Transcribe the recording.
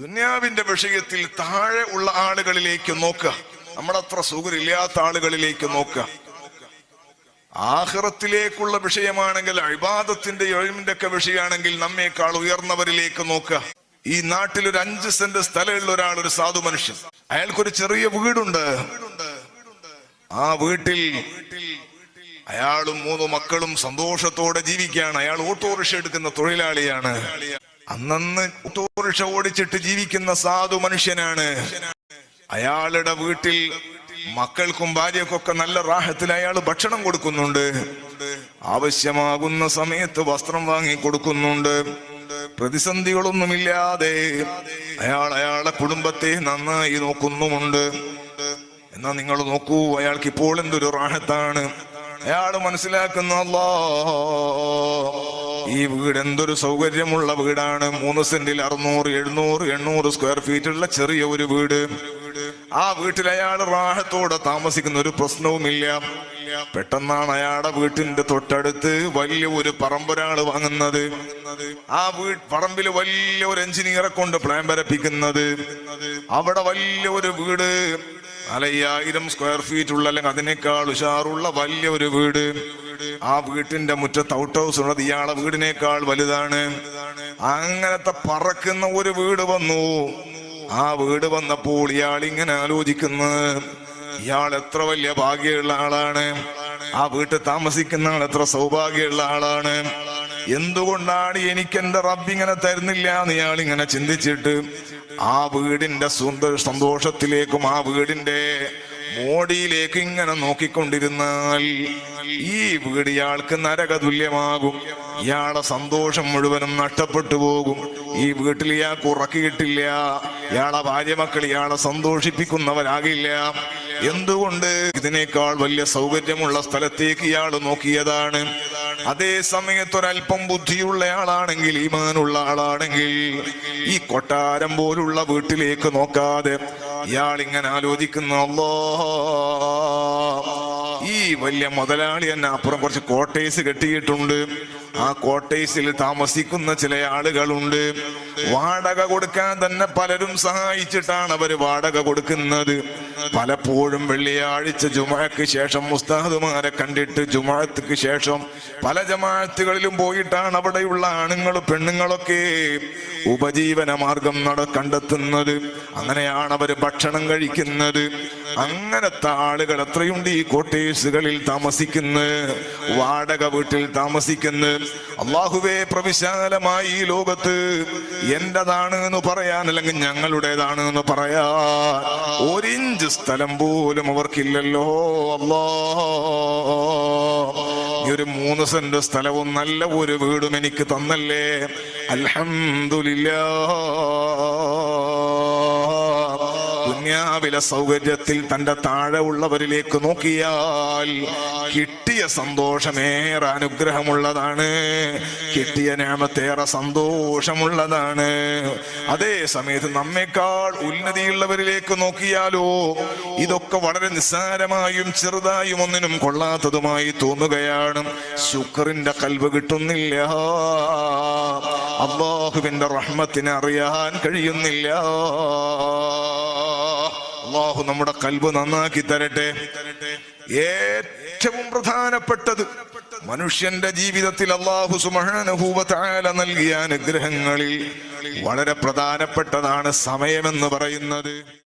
ദുന്യാവിന്റെ വിഷയത്തിൽ താഴെ ഉള്ള ആളുകളിലേക്ക് നോക്കുക. നമ്മളത്ര സുഖമില്ലാത്ത ആളുകളിലേക്ക് നോക്കുക. ആഹ്റത്തിലേക്കുള്ള വിഷയമാണെങ്കിൽ അഴിബാദത്തിന്റെ എഴുമിന്റെ ഒക്കെ വിഷയമാണെങ്കിൽ നമ്മേക്കാൾ ഉയർന്നവരിലേക്ക് നോക്കുക. ഈ നാട്ടിൽ ഒരു അഞ്ച് സെന്റ് സ്ഥലമുള്ള ഒരാൾ ഒരു സാധു മനുഷ്യൻ. അയാൾക്കൊരു ചെറിയ വീടുണ്ട്. ആ വീട്ടിൽ അയാളും മൂന്ന് മക്കളും സന്തോഷത്തോടെ ജീവിക്കുകയാണ്. അയാൾ ഓട്ടോറിക്ഷ എടുക്കുന്ന തൊഴിലാളിയാണ്. അന്നന്ന് ഓട്ടോറിക്ഷ ഓടിച്ചിട്ട് ജീവിക്കുന്ന സാധു മനുഷ്യനാണ്. അയാളുടെ വീട്ടിൽ മക്കൾക്കും ഭാര്യക്കൊക്കെ നല്ല റാഹത്തിൽ അയാൾ ഭക്ഷണം കൊടുക്കുന്നുണ്ട്. ആവശ്യമാകുന്ന സമയത്ത് വസ്ത്രം വാങ്ങി കൊടുക്കുന്നുണ്ട്. പ്രതിസന്ധികളൊന്നുമില്ലാതെ അയാൾ അയാളുടെ കുടുംബത്തെ നന്നായി നോക്കുന്നുമുണ്ട്. എന്നാ നിങ്ങൾ നോക്കൂ അയാൾക്ക് ഇപ്പോൾ എന്തൊരു റാഹത്താണ്. അയാൾ മനസ്സിലാക്കുന്ന അല്ലാ ഈ വീട് എന്തൊരു സൗകര്യമുള്ള വീടാണ്. മൂന്ന് സെന്റിൽ അറുന്നൂറ് എഴുന്നൂറ് എണ്ണൂറ് സ്ക്വയർ ഫീറ്റ് ഉള്ള ചെറിയ ഒരു വീട്. ആ വീട്ടിൽ അയാൾ റാഹത്തോടെ താമസിക്കുന്ന ഒരു പ്രശ്നവുമില്ല. പെട്ടെന്നാണ് അയാളുടെ വീട്ടിന്റെ തൊട്ടടുത്ത് വലിയ ഒരു പറമ്പൊരാൾ വാങ്ങുന്നത്. ആ വീട് പറമ്പിൽ വലിയ ഒരു എഞ്ചിനീയറെ കൊണ്ട് പ്ലാൻ വരപ്പിക്കുന്നത്. അവിടെ വലിയ ഒരു വീട് അലയ്യായിരം സ്ക്വയർ ഫീറ്റ് ഉള്ള അല്ലെങ്കിൽ അതിനേക്കാൾ ഉഷാറുള്ള വലിയ ഒരു വീട്. ആ വീട്ടിന്റെ മുറ്റത്ത് ഔട്ട് ഹൗസ് ഉള്ളത് ഇയാളെ വീടിനേക്കാൾ വലുതാണ്. അങ്ങനത്തെ പറക്കുന്ന ഒരു വീട് വന്നു. ആ വീട് വന്നപ്പോൾ ഇയാൾ ഇങ്ങനെ ആലോചിക്കുന്നു. ഇയാൾ എത്ര വലിയ ഭാഗ്യമുള്ള ആളാണ്. ആ വീട്ടിൽ താമസിക്കുന്ന ആൾ എത്ര സൗഭാഗ്യമുള്ള ആളാണ്. എന്തുകൊണ്ടാണ് എനിക്ക് എന്റെ റബ്ബ് ഇങ്ങനെ തരുന്നില്ല എന്ന് ഇയാൾ ഇങ്ങനെ ചിന്തിച്ചിട്ട് ആ വീടിന്റെ സുന്ദ സന്തോഷത്തിലേക്കും ആ വീടിന്റെ മോടിയിലേക്ക് ഇങ്ങനെ നോക്കിക്കൊണ്ടിരുന്നാൽ ഈ വീട് ഇയാൾക്ക് നരക തുല്യമാകും ഇയാളെ സന്തോഷം മുഴുവനും നഷ്ടപ്പെട്ടു പോകും. ഈ വീട്ടിൽ ഇയാൾക്ക് ഉറക്കിയിട്ടില്ല ഇയാളെ ഭാര്യ മക്കൾ ഇയാളെ സന്തോഷിപ്പിക്കുന്നവരാകില്ല. എന്തുകൊണ്ട് ഇതിനേക്കാൾ വലിയ സൗകര്യമുള്ള സ്ഥലത്തേക്ക് ഇയാൾ നോക്കിയതാണ്? അതേ സമയത്ത് ഒരല്പം ബുദ്ധിയുള്ള ആളാണെങ്കിൽ ഈമാനുള്ള ആളാണെങ്കിൽ ഈ കൊട്ടാരം പോലുള്ള വീട്ടിലേക്ക് നോക്കാതെ ഇയാൾ ഇങ്ങനെ ആലോചിക്കുന്നു ഈ വലിയ മുതലാളി തന്നെ അപ്പുറം കുറച്ച് കോട്ടേഴ്സ് കെട്ടിയിട്ടുണ്ട്. ആ കോട്ടേഴ്സിൽ താമസിക്കുന്ന ചില ആളുകളുണ്ട്. വാടക കൊടുക്കാൻ തന്നെ പലരും സഹായിച്ചിട്ടാണ് അവർ വാടക കൊടുക്കുന്നത്. പലപ്പോഴും വെള്ളിയാഴ്ച ജുമാക്ക് ശേഷം മുസ്താദുമാരെ കണ്ടിട്ട് ജുമാക്ക് ശേഷം പല ജമാഅത്തുകളിലും പോയിട്ടാണ് അവിടെയുള്ള ആണുങ്ങളും പെണ്ണുങ്ങളൊക്കെ ഉപജീവന മാർഗം നട കണ്ടെത്തുന്നത്. അങ്ങനെയാണ് അവർ ഭക്ഷണം കഴിക്കുന്നത്. അങ്ങനത്തെ ആളുകൾ എത്രയുണ്ട് ഈ കോട്ടേഴ്സുകളിൽ താമസിക്കുന്ന വാടക വീട്ടിൽ താമസിക്കുന്ന അള്ളാഹുവേ പ്രവിശാലമായി ഈ ലോകത്ത് എന്റേതാണ് എന്ന് പറയാൻ അല്ലെങ്കിൽ ഞങ്ങളുടേതാണ് എന്ന് പറയാ ഒരിഞ്ച് സ്ഥലം പോലും അവർക്കില്ലല്ലോ. അല്ലോ. ഒരു മൂന്ന് സെന്റ് സ്ഥലവും നല്ല ഒരു വീടും എനിക്ക് തന്നല്ലേ? അൽഹംദുലില്ലാ ദുന്യാവിലെ സൗകര്യത്തിൽ തന്റെ താഴെ ഉള്ളവരിലേക്ക് നോക്കിയാൽ കിട്ടിയ സന്തോഷമേറെ അനുഗ്രഹമുള്ളതാണ്. കിട്ടിയ നേമത്തേറെ സന്തോഷമുള്ളതാണ്. അതേ സമയത്ത് നമ്മെക്കാൾ ഉന്നതിയുള്ളവരിലേക്ക് നോക്കിയാലോ ഇതൊക്കെ വളരെ നിസ്സാരമായും ചെറുതായും ഒന്നിനും കൊള്ളാത്തതുമായി തോന്നുകയാണ്. ശുക്രിന്റെ കൽവ് കിട്ടുന്നില്ല. അള്ളാഹുവിന്റെ റഹ്മത്തിനെ അറിയാൻ കഴിയുന്നില്ല. അള്ളാഹു നമ്മുടെ കൽബ് നന്നാക്കി തരട്ടെ. ഏറ്റവും പ്രധാനപ്പെട്ടത് മനുഷ്യന്റെ ജീവിതത്തിൽ അള്ളാഹു സുമഹാനുഭൂവത്തായ നൽകിയ അനുഗ്രഹങ്ങളിൽ വളരെ പ്രധാനപ്പെട്ടതാണ് സമയമെന്ന് പറയുന്നത്.